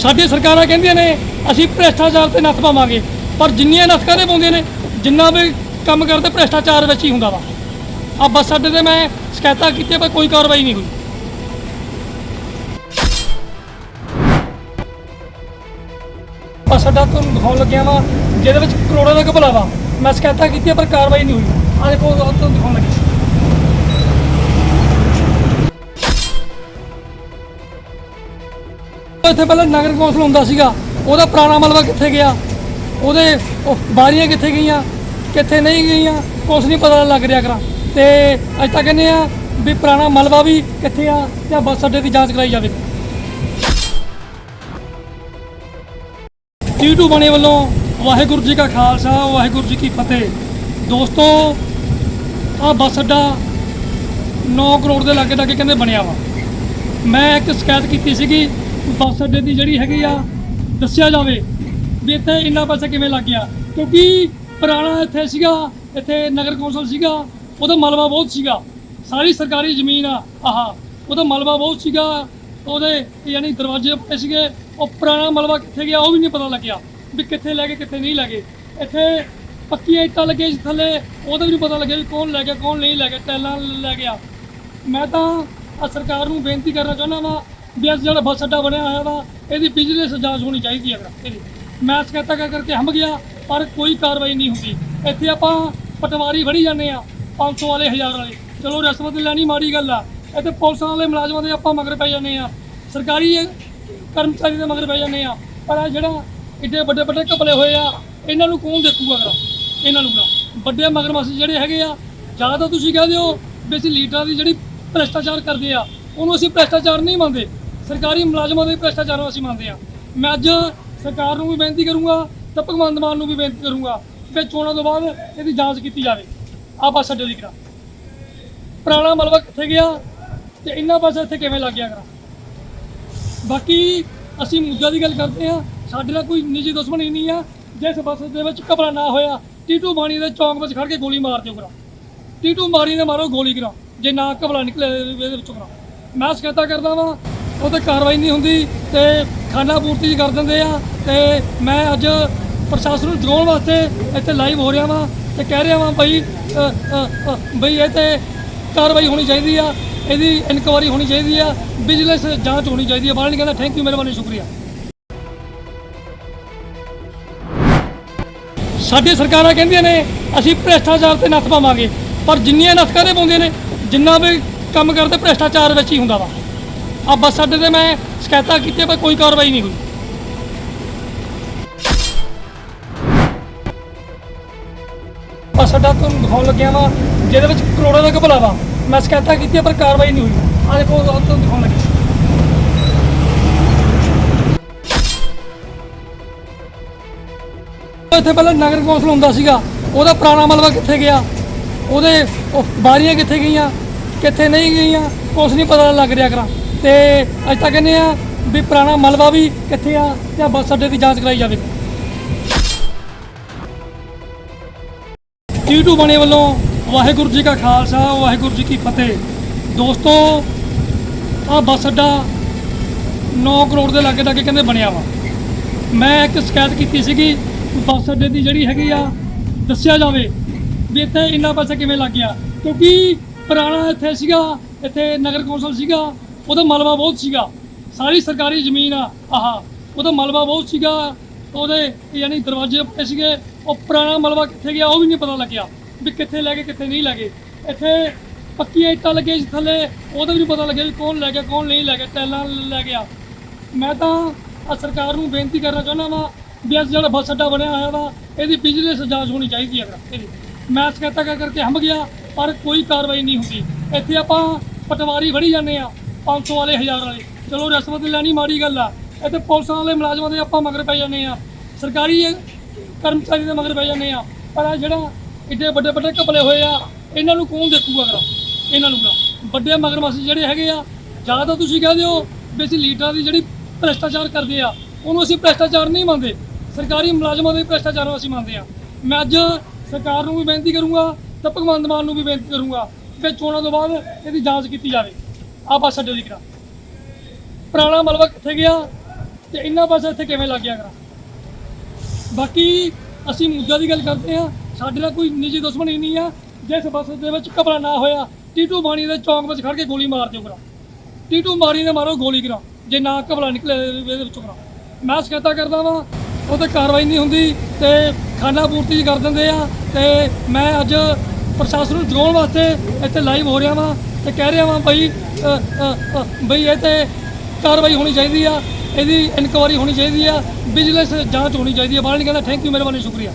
ਸਾਡੀ ਸਰਕਾਰਾਂ ਕਹਿੰਦੀਆਂ ਨੇ, ਅਸੀਂ ਭ੍ਰਿਸ਼ਟਾਚਾਰ ਤੇ ਨੱਥ ਪਾਵਾਂਗੇ। ਪਰ ਜਿੰਨੀਆਂ ਨੱਥ ਕਾਹਦੇ ਪਾਉਂਦੀਆਂ ਨੇ, ਜਿੰਨਾ ਵੀ ਕੰਮ ਕਰਦੇ, ਭ੍ਰਿਸ਼ਟਾਚਾਰ ਵਿੱਚ ਹੀ ਹੁੰਦਾ ਵਾ। ਆ ਬੱਸ ਅੱਡੇ ਤੇ ਮੈਂ ਸ਼ਿਕਾਇਤਾਂ ਕੀਤੀਆਂ, ਪਰ ਕੋਈ ਕਾਰਵਾਈ ਨਹੀਂ ਹੋਈ। ਬੱਸ ਅੱਡਾ ਤੁਹਾਨੂੰ ਦਿਖਾਉਣ ਲੱਗਿਆ ਵਾ, ਜਿਹਦੇ ਵਿੱਚ ਕਰੋੜਾਂ ਦਾ ਘਪਲਾ ਵਾ। ਮੈਂ ਸ਼ਿਕਾਇਤਾਂ ਕੀਤੀਆਂ, ਪਰ ਕਾਰਵਾਈ ਨਹੀਂ ਹੋਈ। ਆ ਦੇਖੋ ਉਹ ਤੁਹਾਨੂੰ ਦਿਖਾਉਣ ਲੱਗੀ ਇੱਥੇ ਪਹਿਲਾਂ ਨਗਰ ਕੌਂਸਲ ਹੁੰਦਾ ਸੀਗਾ। ਉਹਦਾ ਪੁਰਾਣਾ ਮਲਬਾ ਕਿੱਥੇ ਗਿਆ? ਉਹਦੇ ਬਾਰੀਆਂ ਕਿੱਥੇ ਗਈਆਂ? ਕਿੱਥੇ ਨਹੀਂ ਗਈਆਂ? ਕੁਛ ਨਹੀਂ ਪਤਾ ਲੱਗ ਰਿਹਾ ਕਰਾਂ। ਤੇ ਅੱਜ ਤੱਕ ਕਹਿੰਦੇ ਆ ਵੀ ਪੁਰਾਣਾ ਮਲਬਾ ਵੀ ਕਿੱਥੇ ਆ ਤੇ ਬੱਸ ਅੱਡੇ ਦੀ ਜਾਂਚ ਕਰਾਈ ਜਾਵੇ। ਟੀਟੂ ਬਣੇ ਵੱਲੋਂ ਵਾਹਿਗੁਰੂ ਜੀ ਕਾ ਖਾਲਸਾ, ਵਾਹਿਗੁਰੂ ਜੀ ਕੀ ਫਤਿਹ। ਦੋਸਤੋ ਆ ਬੱਸ ਅੱਡਾ 9 ਕਰੋੜ ਦੇ ਲਾਗੇ ਲਾਗੇ ਕਹਿੰਦੇ ਬਣਿਆ ਵਾ। ਮੈਂ ਇੱਕ ਸ਼ਿਕਾਇਤ ਕੀਤੀ ਸੀਗੀ ਬੱਸ ਅੱਡੇ ਦੀ ਜਿਹੜੀ ਹੈਗੀ ਆ, ਦੱਸਿਆ ਜਾਵੇ ਵੀ ਇੱਥੇ ਇੰਨਾ ਪੈਸਾ ਕਿਵੇਂ ਲੱਗ ਗਿਆ। ਕਿਉਂਕਿ ਪੁਰਾਣਾ ਇੱਥੇ ਸੀਗਾ, ਇੱਥੇ ਨਗਰ ਕੌਂਸਲ ਸੀਗਾ, ਉਹਦਾ ਮਲਬਾ ਬਹੁਤ ਸੀਗਾ। ਸਾਰੀ ਸਰਕਾਰੀ ਜ਼ਮੀਨ ਆ, ਆਹ, ਉਹਦਾ ਮਲਬਾ ਬਹੁਤ ਸੀਗਾ। ਉਹਦੇ ਯਾਨੀ ਦਰਵਾਜ਼ੇ ਉੱਤੇ ਸੀਗੇ, ਉਹ ਪੁਰਾਣਾ ਮਲਬਾ ਕਿੱਥੇ ਗਿਆ ਉਹ ਵੀ ਨਹੀਂ ਪਤਾ ਲੱਗਿਆ, ਵੀ ਕਿੱਥੇ ਲੈ ਗਏ, ਕਿੱਥੇ ਨਹੀਂ ਲੈ ਗਏ। ਇੱਥੇ ਪੱਕੀਆਂ ਇੱਟਾਂ ਲੱਗੀਆਂ ਥੱਲੇ, ਉਹਦਾ ਵੀ ਨਹੀਂ ਪਤਾ ਲੱਗਿਆ ਵੀ ਕੌਣ ਲੈ ਗਿਆ, ਕੌਣ ਨਹੀਂ ਲੈ ਗਿਆ, ਟੈਲਾਂ ਲੈ ਗਿਆ। ਮੈਂ ਤਾਂ ਸਰਕਾਰ ਨੂੰ ਬੇਨਤੀ ਕਰਨਾ ਚਾਹੁੰਦਾ ਵਾਂ ਵੀ ਅੱਜ ਜਿਹੜਾ ਬੱਸ ਅੱਡਾ ਬਣਿਆ ਹੋਇਆ ਵਾ, ਇਹਦੀ ਬਿਜਨਸ ਜਾਂਚ ਹੋਣੀ ਚਾਹੀਦੀ ਹੈ ਇਹਦੀ। ਮੈਂ ਸ਼ਿਕਾਇਤਾਂ ਕਰ ਕਰਕੇ ਹੰਭ ਗਿਆ, ਪਰ ਕੋਈ ਕਾਰਵਾਈ ਨਹੀਂ ਹੁੰਦੀ। ਇੱਥੇ ਆਪਾਂ ਪਟਵਾਰੀ ਫੜੀ ਜਾਂਦੇ ਆ 500 ਵਾਲੇ 1000 ਵਾਲੇ। ਚਲੋ ਰਿਸ਼ਵਤ ਲੈਣੀ ਮਾੜੀ ਗੱਲ ਆ, ਇੱਥੇ ਪੁਲਿਸ ਵਾਲੇ ਮੁਲਾਜ਼ਮਾਂ ਦੇ ਆਪਾਂ ਮਗਰ ਪੈ ਜਾਂਦੇ ਆ। ਸਰਕਾਰੀ ਕਰਮਚਾਰੀ ਦੇ ਮਗਰ ਪੈ ਜਾਂਦੇ ਆ। ਪਰ ਆ ਜਿਹੜਾ ਇੱਡੇ ਵੱਡੇ ਵੱਡੇ ਘਪਲੇ ਹੋਏ ਆ, ਇਹਨਾਂ ਨੂੰ ਕੌਣ ਦੇਖੂਗਾ ਅਗਰ ਇਹਨਾਂ ਨੂੰ ਨਾ ਵੱਡੇ ਮਗਰਮੱਛ ਜਿਹੜੇ ਹੈਗੇ ਆ, ਜਾਂ ਤਾਂ ਤੁਸੀਂ ਕਹਦੇ ਹੋ ਵੀ ਅਸੀਂ ਲੀਡਰਾਂ ਦੀ ਜਿਹੜੀ ਭ੍ਰਿਸ਼ਟਾਚਾਰ ਕਰਦੇ ਆ, ਉਹਨੂੰ ਅਸੀਂ ਭ੍ਰਿਸ਼ਟਾਚਾਰ ਨਹੀਂ ਮੰਨਦੇ। ਸਰਕਾਰੀ ਮੁਲਾਜ਼ਮਾਂ ਦੇ ਭ੍ਰਿਸ਼ਟਾਚਾਰ ਨੂੰ ਅਸੀਂ ਮੰਨਦੇ ਆ ਮੈਂ ਅੱਜ ਸਰਕਾਰ ਨੂੰ ਵੀ ਬੇਨਤੀ ਕਰੂੰਗਾ ਤੇ ਭਗਵੰਤ ਮਾਨ ਨੂੰ ਵੀ ਬੇਨਤੀ ਕਰੂੰਗਾ ਕਿ ਚੋਣਾਂ ਤੋਂ ਬਾਅਦ ਇਹਦੀ ਜਾਂਚ ਕੀਤੀ ਜਾਵੇ। ਆ ਬੱਸ ਅੱਡੇ ਦੀ ਕਰਾ। ਪੁਰਾਣਾ ਮਲਬਾ ਕਿੱਥੇ ਗਿਆ ਤੇ ਇੰਨਾ ਪੈਸਾ ਇੱਥੇ ਕਿਵੇਂ ਲੱਗ ਗਿਆ ਕਰਾ? ਬਾਕੀ ਅਸੀਂ ਮੁੱਦਾ ਦੀ ਗੱਲ ਕਰਦੇ ਆ ਸਾਡੇ ਨਾਲ ਕੋਈ ਨਿੱਜੀ ਦੁਸ਼ਮਣੀ ਨਹੀਂ ਆ। ਜਿਸ ਬੱਸ ਦੇ ਵਿੱਚ ਘਪਲਾ ਨਾ ਹੋਇਆ, ਟੀਟੂ ਬਾਣੀ ਦੇ ਚੌਂਕ ਵਿੱਚ ਖੜ ਕੇ ਗੋਲੀ ਮਾਰ ਦਿਓ ਕਰਾ। ਟੀਟੂ ਮਾਰੀ ਦੇ ਮਾਰੋ ਗੋਲੀ ਕਰਾ। ਜੇ ਨਾ ਘਪਲਾ ਨਿਕਲੇ ਇਹਦੇ ਵਿੱਚੋਂ ਕਰਾ। ਮੈਂ ਸ਼ਿਕਾਇਤਾਂ ਕਰਦਾ ਵਾਂ ਉਹ ਤੇ ਕਾਰਵਾਈ ਨਹੀਂ ਹੁੰਦੀ ਤੇ ਖਾਨਾ ਪੂਰਤੀ ਕਰ ਦਿੰਦੇ ਆ ਤੇ ਮੈਂ ਅੱਜ ਪ੍ਰਸ਼ਾਸਨ ਨੂੰ ਜਗਾਉਣ ਵਾਸਤੇ ਇੱਥੇ ਲਾਈਵ ਹੋ ਰਿਹਾ ਵਾਂ ਤੇ ਕਹਿ ਰਿਹਾ ਵਾਂ ਬਈ ਬਈ ਇਹ ਤੇ ਕਾਰਵਾਈ ਹੋਣੀ ਚਾਹੀਦੀ ਆ, ਇਹਦੀ ਇਨਕੁਆਰੀ ਹੋਣੀ ਚਾਹੀਦੀ ਆ ਵਿਜੀਲੈਂਸ ਜਾਂਚ ਹੋਣੀ ਚਾਹੀਦੀ ਆ। ਬਾਹਰ ਨਹੀਂ ਕਹਿੰਦਾ ਥੈਂਕ ਯੂ ਮਿਹਰਬਾਨੀ ਸ਼ੁਕਰੀਆ। ਸਾਡੀ ਸਰਕਾਰਾਂ ਕਹਿੰਦੀਆਂ ਨੇ, ਅਸੀਂ ਭ੍ਰਿਸ਼ਟਾਚਾਰ ਤੇ ਨੱਥ ਪਾਵਾਂਗੇ। ਪਰ ਜਿੰਨੀਆਂ ਨੱਥ ਕਾਹਦੇ ਪਾਉਂਦੀਆਂ ਨੇ, ਜਿੰਨਾ ਵੀ ਕੰਮ ਕਰਦੇ, ਭ੍ਰਿਸ਼ਟਾਚਾਰ ਵਿੱਚ ਹੀ ਹੁੰਦਾ ਵਾ। ਆ ਬੱਸ ਅੱਡੇ ਤੇ ਮੈਂ ਸ਼ਿਕਾਇਤਾਂ ਕੀਤੀਆਂ, ਪਰ ਕੋਈ ਕਾਰਵਾਈ ਨਹੀਂ ਹੋਈ। ਬੱਸ ਅੱਡਾ ਤੁਹਾਨੂੰ ਦਿਖਾਉਣ ਲੱਗਿਆ ਵਾ, ਜਿਹਦੇ ਵਿੱਚ ਕਰੋੜਾਂ ਦਾ ਘਪਲਾ ਵਾ। ਮੈਂ ਸ਼ਿਕਾਇਤਾਂ ਕੀਤੀਆਂ, ਪਰ ਕਾਰਵਾਈ ਨਹੀਂ ਹੋਈ। ਆ ਦੇਖੋ ਉਹ ਤੁਹਾਨੂੰ ਦਿਖਾਉਣ ਲੱਗਿਆ ਇੱਥੇ ਪਹਿਲਾਂ ਨਗਰ ਕੌਂਸਲ ਹੁੰਦਾ ਸੀਗਾ। ਉਹਦਾ ਪੁਰਾਣਾ ਮਲਬਾ ਕਿੱਥੇ ਗਿਆ? ਉਹਦੇ ਉਹ ਬਾਰੀਆਂ ਕਿੱਥੇ ਗਈਆਂ? ਕਿੱਥੇ ਨਹੀਂ ਗਈਆਂ? ਕੁਛ ਨਹੀਂ ਪਤਾ ਲੱਗ ਰਿਹਾ ਕਰਾਂ। ਤੇ ਅੱਜ ਤੱਕ ਕਹਿੰਦੇ ਆ ਵੀ ਪੁਰਾਣਾ ਮਲਬਾ ਵੀ ਕਿੱਥੇ ਆ ਤੇ ਬੱਸ ਅੱਡੇ ਦੀ ਜਾਂਚ ਕਰਾਈ ਜਾਵੇ। ਟੀਟੂ ਬਣੇ ਵੱਲੋਂ ਵਾਹਿਗੁਰੂ ਜੀ ਕਾ ਖਾਲਸਾ, ਵਾਹਿਗੁਰੂ ਜੀ ਕੀ ਫਤਿਹ। ਦੋਸਤੋ ਆ ਬੱਸ ਅੱਡਾ 9 ਕਰੋੜ ਦੇ ਲਾਗੇ ਲਾਗੇ ਕਹਿੰਦੇ ਬਣਿਆ ਵਾ। ਮੈਂ ਇੱਕ ਸ਼ਿਕਾਇਤ ਕੀਤੀ ਸੀਗੀ, ਬੱਸ ਅੱਡੇ ਦੀ ਜਿਹੜੀ ਹੈਗੀ ਆ, ਦੱਸਿਆ ਜਾਵੇ ਵੀ ਇੱਥੇ ਇੰਨਾ ਪੈਸਾ ਕਿਵੇਂ ਲੱਗ ਗਿਆ। ਕਿਉਂਕਿ ਪੁਰਾਣਾ ਇੱਥੇ ਸੀਗਾ, ਇੱਥੇ ਨਗਰ ਕੌਂਸਲ ਸੀਗਾ ਉਹਦਾ ਮਲਬਾ ਬਹੁਤ ਸੀਗਾ। ਸਾਰੀ ਸਰਕਾਰੀ ਜ਼ਮੀਨ ਆ, ਆਹ, ਉਹਦਾ ਮਲਬਾ ਬਹੁਤ ਸੀਗਾ। ਉਹਦੇ ਯਾਨੀ ਦਰਵਾਜ਼ੇ ਉੱਤੇ ਸੀਗੇ, ਉਹ ਪੁਰਾਣਾ ਮਲਬਾ ਕਿੱਥੇ ਗਿਆ ਉਹ ਵੀ ਨਹੀਂ ਪਤਾ ਲੱਗਿਆ, ਵੀ ਕਿੱਥੇ ਲੈ ਗਏ, ਕਿੱਥੇ ਨਹੀਂ ਲੈ ਗਏ। ਇੱਥੇ ਪੱਕੀਆਂ ਇੱਟਾਂ ਲੱਗੀਆਂ ਸੀ ਥੱਲੇ, ਉਹਦਾ ਵੀ ਨਹੀਂ ਪਤਾ ਲੱਗਿਆ ਵੀ ਕੌਣ ਲੈ ਗਿਆ, ਕੌਣ ਨਹੀਂ ਲੈ ਗਿਆ, ਟੈਲਾਂ ਲੈ ਗਿਆ। ਮੈਂ ਤਾਂ ਸਰਕਾਰ ਨੂੰ ਬੇਨਤੀ ਕਰਨਾ ਚਾਹੁੰਦਾ ਵਾਂ ਵੀ ਅੱਜ ਜਿਹੜਾ ਬੱਸ ਅੱਡਾ ਬਣਿਆ ਹੋਇਆ ਵਾ, ਇਹਦੀ ਬਿਜਨਸ ਜਾਂਚ ਹੋਣੀ ਚਾਹੀਦੀ ਹੈ ਅਗਰ, ਇਹਦੀ। ਮੈਂ ਸ਼ਿਕਾਇਤਾਂ ਕਰ ਕਰਕੇ ਹੰਭ ਗਿਆ, ਪਰ ਕੋਈ ਕਾਰਵਾਈ ਨਹੀਂ ਹੁੰਦੀ। ਇੱਥੇ ਆਪਾਂ ਪਟਵਾਰੀ ਫੜੀ ਜਾਂਦੇ ਆ 500 ਵਾਲੇ 1000 ਵਾਲੇ। ਚਲੋ ਰਿਸ਼ਵਤ ਲੈਣੀ ਮਾੜੀ ਗੱਲ ਆ। ਇੱਥੇ ਪੁਲਿਸ ਵਾਲੇ ਮੁਲਾਜ਼ਮਾਂ ਦੇ ਆਪਾਂ ਮਗਰ ਪੈ ਜਾਂਦੇ ਆ। ਸਰਕਾਰੀ ਕਰਮਚਾਰੀ ਦੇ ਮਗਰ ਪੈ ਜਾਂਦੇ ਆ। ਪਰ ਆ ਜਿਹੜਾ ਇੱਡੇ ਵੱਡੇ ਵੱਡੇ ਘਪਲੇ ਹੋਏ ਆ, ਇਹਨਾਂ ਨੂੰ ਕੌਣ ਦੇਖੂਗਾ ਅਗਰ ਇਹਨਾਂ ਨੂੰ ਨਾ। ਵੱਡੇ ਮਗਰਮੱਛ ਜਿਹੜੇ ਹੈਗੇ ਆ, ਜਾਂ ਤਾਂ ਤੁਸੀਂ ਕਹਦੇ ਹੋ ਵੀ ਅਸੀਂ ਲੀਡਰਾਂ ਦੀ ਜਿਹੜੀ ਭ੍ਰਿਸ਼ਟਾਚਾਰ ਕਰਦੇ ਆ, ਉਹਨੂੰ ਅਸੀਂ ਭ੍ਰਿਸ਼ਟਾਚਾਰ ਨਹੀਂ ਮੰਨਦੇ। ਸਰਕਾਰੀ ਮੁਲਾਜ਼ਮਾਂ ਦੇ ਭ੍ਰਿਸ਼ਟਾਚਾਰ ਨੂੰ ਅਸੀਂ ਮੰਨਦੇ ਆ। ਮੈਂ ਅੱਜ ਸਰਕਾਰ ਨੂੰ ਵੀ ਬੇਨਤੀ ਕਰੂੰਗਾ ਤੇ ਭਗਵੰਤ ਮਾਨ ਨੂੰ ਵੀ ਬੇਨਤੀ ਕਰੂੰਗਾ ਕਿ ਚੋਣਾਂ ਤੋਂ ਬਾਅਦ ਇਹਦੀ ਜਾਂਚ ਕੀਤੀ ਜਾਵੇ। ਆ ਬੱਸ ਅੱਡੇ ਦੀ ਕਰਾ। ਪੁਰਾਣਾ ਮਲਬਾ ਕਿੱਥੇ ਗਿਆ ਤੇ ਇਹਨਾਂ ਬੱਸ ਇੱਥੇ ਕਿਵੇਂ ਲੱਗ ਗਿਆ ਕਰਾਂ। ਬਾਕੀ ਅਸੀਂ ਮੁੱਦਾ ਦੀ ਗੱਲ ਕਰਦੇ ਆ ਸਾਡੇ ਨਾਲ ਕੋਈ ਨਿੱਜੀ ਦੁਸ਼ਮਣੀ ਨਹੀਂ ਆ, ਜਿਸ ਬੱਸ ਦੇ ਵਿੱਚ ਘਬਰਾ ਨਾ ਹੋਇਆ, ਟੀਟੂ ਬਾਣੀ ਦੇ ਚੌਂਕ ਵਿੱਚ ਖੜ ਕੇ ਗੋਲੀ ਮਾਰ ਦਿਓ ਕਰਾ। ਟੀਟੂ ਮਾਰੀ ਨੇ ਮਾਰੋ ਗੋਲੀ ਕਰਾ, ਜੇ ਨਾ ਘਬਰਾ ਨਿਕਲੇ ਇਹਦੇ ਵਿੱਚੋਂ ਕਰਾ। ਮੈਂ ਸ਼ਿਕਾਇਤਾਂ ਕਰਦਾ ਵਾਂ, ਉਹ ਤੇ ਕਾਰਵਾਈ ਨਹੀਂ ਹੁੰਦੀ ਤੇ ਖਾਨਾ ਪੂਰਤੀ ਕਰ ਦਿੰਦੇ ਆ ਤੇ ਮੈਂ ਅੱਜ ਪ੍ਰਸ਼ਾਸਨ ਨੂੰ ਜਗਾਉਣ ਵਾਸਤੇ ਇੱਥੇ ਲਾਈਵ ਹੋ ਰਿਹਾ ਵਾਂ। ਤੇ ਕਹਿ ਰਿਹਾ ਵਾਂ ਬਈ ਬਈ ਇਹ ਤੇ ਕਾਰਵਾਈ ਹੋਣੀ ਚਾਹੀਦੀ ਆ, ਇਹਦੀ ਇਨਕੁਆਰੀ ਹੋਣੀ ਚਾਹੀਦੀ ਆ ਵਿਜੀਲੈਂਸ ਜਾਂਚ ਹੋਣੀ ਚਾਹੀਦੀ ਆ। ਬਾਹਰ ਨਹੀਂ ਕਹਿੰਦਾ ਥੈਂਕ ਯੂ ਮਿਹਰਬਾਨੀ, ਸ਼ੁਕਰੀਆ।